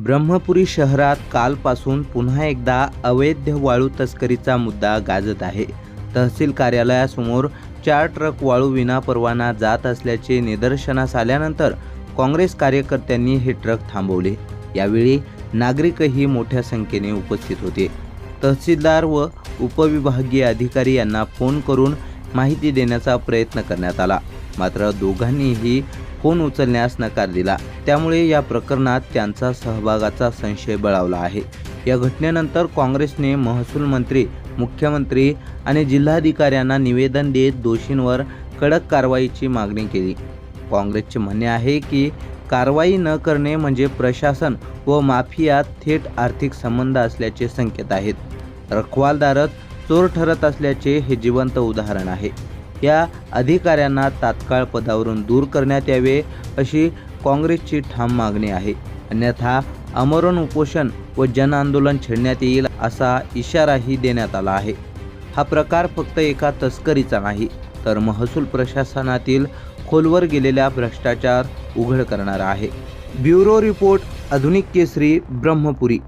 ब्रह्मपुरी शहरात कालपासून पुन्हा एकदा अवैध वाळू तस्करीचा मुद्दा गाजत आहे. तहसील कार्यालयासमोर चार ट्रक वाळू विनापरवाना जात असल्याचे निदर्शनास आल्यानंतर काँग्रेस कार्यकर्त्यांनी हे ट्रक थांबवले. यावेळी नागरिकही मोठ्या संख्येने उपस्थित होते. तहसीलदार व उपविभागीय अधिकारी यांना फोन करून माहिती देण्याचा प्रयत्न करण्यात आला. मात्र दोघांनीही फोन उचलण्यास नकार दिला. त्यामुळे या प्रकरणात त्यांचा सहभागाचा संशय बळावला आहे. या घटनेनंतर काँग्रेसने महसूल मंत्री मुख्यमंत्री आणि जिल्हाधिकाऱ्यांना निवेदन देत दोषींवर कडक कारवाईची मागणी केली. काँग्रेसचे म्हणणे आहे की कारवाई न करणे म्हणजे प्रशासन व माफियात थेट आर्थिक संबंध असल्याचे संकेत आहेत. रखवालदारच चोर ठरत असल्याचे हे जिवंत उदाहरण आहे. या अधिकाऱ्यांना तात्काळ पदावरून दूर करण्यात यावे अशी काँग्रेसची ठाम मागणी आहे. अन्यथा आमरण उपोषण व जनआंदोलन छेडण्यात येईल असा इशाराही देण्यात आला आहे. हा प्रकार फक्त एका तस्करीचा नाही तर महसूल प्रशासनातील खोलवर गेलेल्या भ्रष्टाचार उघड करणारा आहे. ब्युरो रिपोर्ट आधुनिक केसरी ब्रह्मपुरी.